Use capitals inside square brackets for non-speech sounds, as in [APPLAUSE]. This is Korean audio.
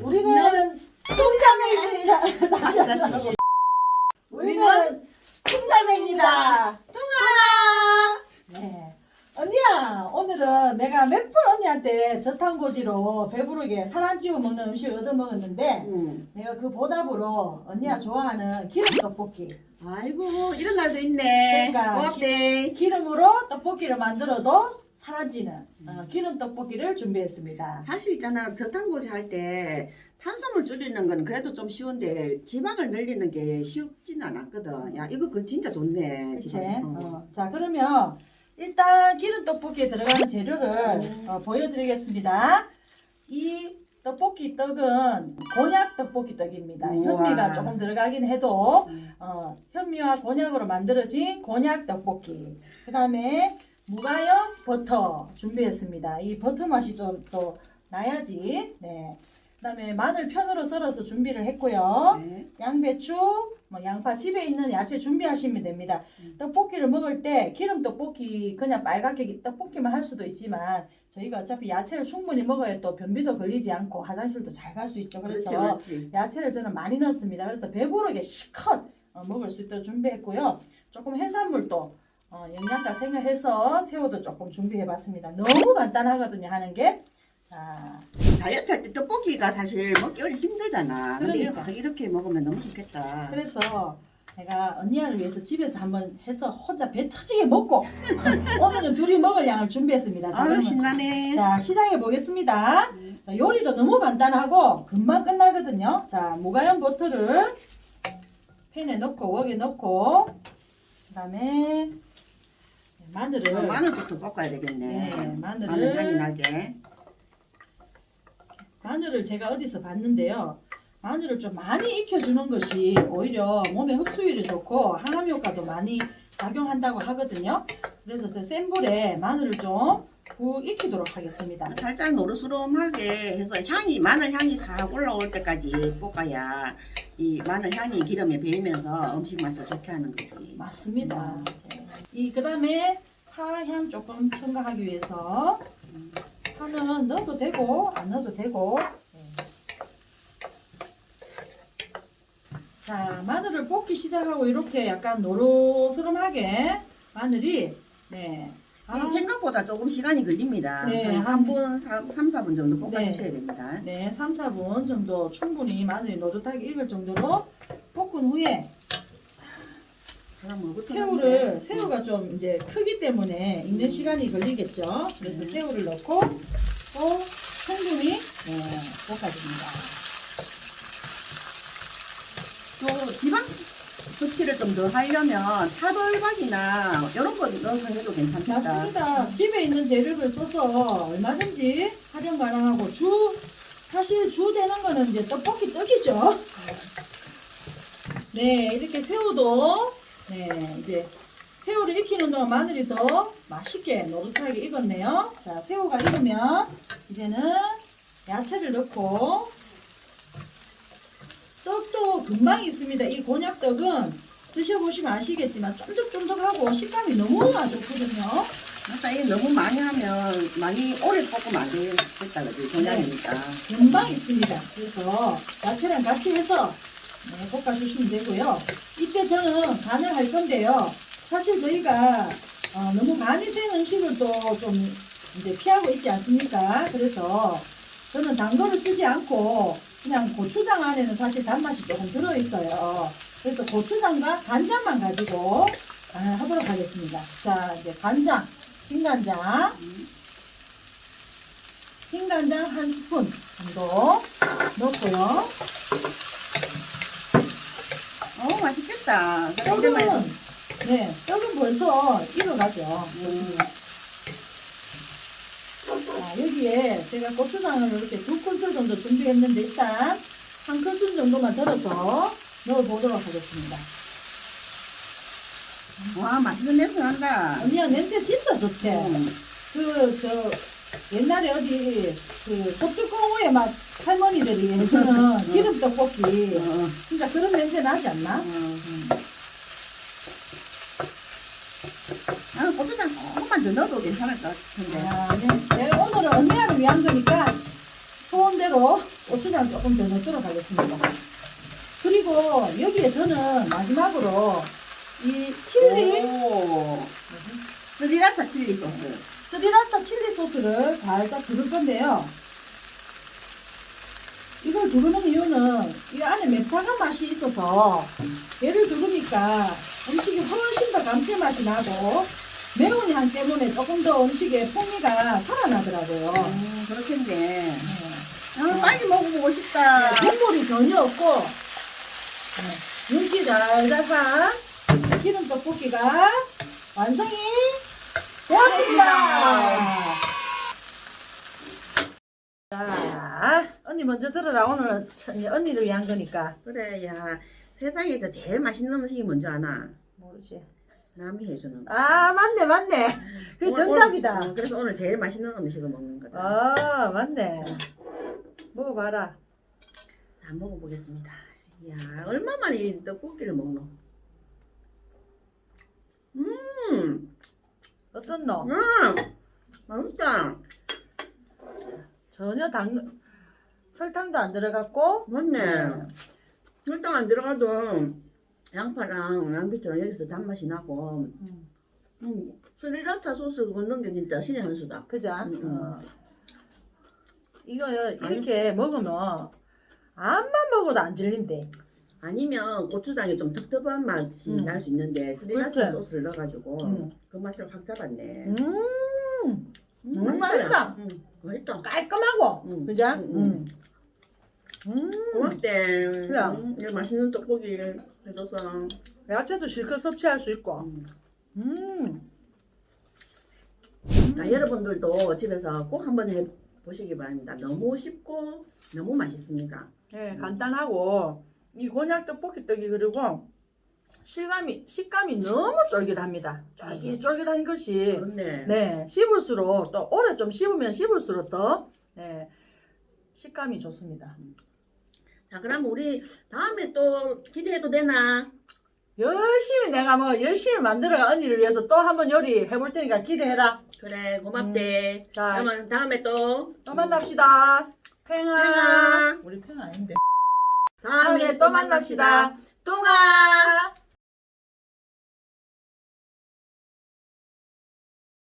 우리는 통자매입니다. 다시 다시. 우리는 통자매입니다. 통아. 네. 언니야, 오늘은 내가 몇 번 언니한테 저탄고지로 배부르게 찌워 먹는 음식 얻어 먹었는데 응. 내가 그 보답으로 언니가 좋아하는 기름 떡볶이 아이고 이런 날도 있네. 그러니까 고맙대. 기름으로 떡볶이를 만들어도 사라지는 어, 기름 떡볶이를 준비했습니다. 사실 있잖아 저탄고지 할 때 탄수화물 줄이는 건 그래도 좀 쉬운데 지방을 늘리는 게 쉽진 않았거든. 야 이거 그 진짜 좋네. 그치? 지방. 어. 어. 자 그러면 일단 기름 떡볶이에 들어가는 재료를 음. 어, 보여드리겠습니다. 이 떡볶이 떡은 곤약 떡볶이 떡입니다. 우와. 현미가 조금 들어가긴 해도 음. 어, 현미와 곤약으로 만들어진 곤약 떡볶이. 그 다음에 무가염 버터 준비했습니다. 이 버터 맛이 좀 또 나야지. 네. 그 다음에 마늘 편으로 썰어서 준비를 했고요. 네. 양배추, 뭐 양파 집에 있는 야채 준비하시면 됩니다. 음. 떡볶이를 먹을 때 기름 떡볶이 그냥 빨갛게 떡볶이만 할 수도 있지만 저희가 어차피 야채를 충분히 먹어야 또 변비도 걸리지 않고 화장실도 잘 갈 수 있죠. 그래서 그렇지 그렇지. 야채를 저는 많이 넣습니다. 그래서 배부르게 시컷 어, 먹을 수 있도록 준비했고요. 조금 해산물도 어, 영양가 생각해서 새우도 조금 준비해봤습니다. 너무 간단하거든요 하는 게. 자, 다이어트 할 때 떡볶이가 사실 먹기 어리 힘들잖아. 근데 그러니까. 이렇게 먹으면 너무 좋겠다. 그래서 내가 언니를 위해서 집에서 한번 해서 혼자 배 터지게 먹고 [LAUGHS] 오늘은 둘이 먹을 양을 준비했습니다. 자, 아유 그러면 신나네. 자 시작해 보겠습니다. 자, 요리도 너무 간단하고 금방 끝나거든요. 자 무가염 버터를 팬에 넣고 웍에 넣고 그다음에 마늘을 어, 마늘부터 볶아야 되겠네. 네, 마늘을 마늘 향이 나게. 마늘을 제가 어디서 봤는데요. 마늘을 좀 많이 익혀주는 것이 오히려 몸에 흡수율이 좋고 항암 효과도 많이 작용한다고 하거든요. 그래서 저 센 불에 마늘을 좀 푹 익히도록 하겠습니다. 살짝 노르스름하게 해서 향이 마늘 향이 싹 올라올 때까지 볶아야 이 마늘 향이 기름에 배이면서 음식 맛을 좋게 하는 거지. 맞습니다. 네. 이 그 다음에 파향 조금 첨가하기 위해서 파는 넣어도 되고 안 넣어도 되고. 네. 자 마늘을 볶기 시작하고 이렇게 약간 노릇스름하게 마늘이 네. 아, 이 생각보다 조금 시간이 걸립니다. 네, 한 3분, 3, 3, 4분 정도 볶아주셔야 네. 됩니다. 네, 3, 4분 정도 충분히 마늘이 노릇하게 익을 정도로 볶은 후에 새우를? 새우가 좀 이제 크기 때문에 익는 시간이 걸리겠죠. 그래서 음. 새우를 넣고 또 충분히 네, 볶아줍니다. 또 지방 섭취를 좀 더 하려면 차돌박이나 이런 거 넣어서 해도 괜찮겠다. 맞습니다. 집에 있는 재료를 써서 얼마든지 활용 가능하고 주 사실 주 되는 거는 이제 떡볶이 떡이죠. 네, 이렇게 새우도 네 이제 새우를 익히는 동안 마늘이 더 맛있게 노릇하게 익었네요. 자, 새우가 익으면 이제는 야채를 넣고 떡도 금방 있습니다. 이 곤약떡은 드셔보시면 아시겠지만 쫀득쫀득하고 식감이 너무 좋거든요. 그러니까 이 너무 많이 하면 많이 오래 볶으면 안 되겠다 그지? 전량이니까. 금방 있습니다. 그래서 야채랑 같이 해서 네, 볶아주시면 되고요. 이때 저는 간을 할 건데요. 사실 저희가 어, 너무 간이 센 음식을 또 좀 이제 피하고 있지 않습니까? 그래서 저는 단 거를 쓰지 않고 그냥 고추장 안에는 사실 단맛이 조금 들어있어요. 그래서 고추장과 간장만 가지고 간을 하도록 하겠습니다. 자, 이제 간장, 진간장, 진간장 한 스푼 정도 넣고요. 어 맛있겠다. 떡은 말- 네, 떡은 벌써 익어가죠. 음. 자, 여기에 제가 고추장을 이렇게 두 큰술 정도 준비했는데 일단 한 큰술 정도만 덜어서 넣어보도록 하겠습니다. 와 맛있는 냄새 난다. 언니야 냄새 진짜 좋지? 음. 그저 옛날에 어디 그 석주공호에 막 할머니들이 해주는 기름 떡볶이 어, 진짜 그런 냄새 나지 않나? 어. 나는 고추장 조금만 더 넣어도 괜찮을 것 같은데. 아, 네. 내가 오늘은 언니를 위한 거니까 소원대로 고추장 조금 더 넣도록 하겠습니다. 그리고 여기에 저는 마지막으로 이 칠리, 오. 스리라차 칠리 소스. 스리라차 칠리 소스를 살짝 두를 건데요. 이걸 두르는 이유는 이 안에 맵사간 맛이 있어서 얘를 두르니까 음식이 훨씬 더 감칠맛이 나고 매운 향 때문에 조금 더 음식의 풍미가 살아나더라고요. 음, 그렇겠네. 네. 아, 빨리 먹어보고 싶다. 국물이 전혀 없고 네, 윤기 잘자산 기름 떡볶이가 완성이 되었습니다. 자, 언니 먼저 들어라. 오늘은 천- 언니를 위한 거니까. 그래, 야. 세상에서 제일 맛있는 음식이 뭔지 아나? 모르지. 남이 해주는 거. 아, 맞네, 맞네. 그 오늘- 정답이다. 오늘- 어, 그래서 오늘 제일 맛있는 음식을 먹는 거다. 아, 맞네. 먹어봐라. 자, 먹어보겠습니다. 이야, 얼마만에 이 떡볶이를 먹노? 음, 어떤 너? 음, 맛있다. 전혀 당, 설탕도 안 들어갔고. 맞네. 설탕 안 들어가도 양파랑 양배추랑 여기서 단맛이 나고, 음, 음, 스리라차 소스 넣는 게 진짜 신의 한 수다. 그죠? 음, 음. 어. 이거 이렇게 먹으면 암만 먹어도 안 질린대. 아니면 고추장이 좀 텁텁한 맛이 음. 날 수 있는데 스리라차 그렇지. 소스를 넣어가지고 음. 그 맛을 확 잡았네. 음, 음, 음, 맛있다. 음, 맛있다. 깔끔하고. 음. 그죠? 음. 음. 음. 고맙대. 야. 음, 이 맛있는 떡볶이 해줘서. 야채도 실컷 섭취할 수 있고. 음. 음. 자, 여러분들도 집에서 꼭 한번 해 보시기 바랍니다. 너무 쉽고 너무 맛있습니다. 네, 간단하고 이 곤약 떡볶이 떡이 그리고 실감이 식감이 너무 쫄깃합니다. 쫄깃쫄깃한 것이 그렇네. 네 씹을수록 또 오래 좀 씹으면 씹을수록 더 네, 식감이 좋습니다. 자, 그럼 우리 다음에 또 기대해도 되나? 열심히 내가 뭐 열심히 만들어가 언니를 위해서 또 한번 요리 해볼 테니까 기대해라. 그래, 고맙대. 자, 그러면 다음에 또 또 만납시다. 팽아. 팽아. 우리 팽아 아닌데. 다음에 또 만납시다. 뚱아.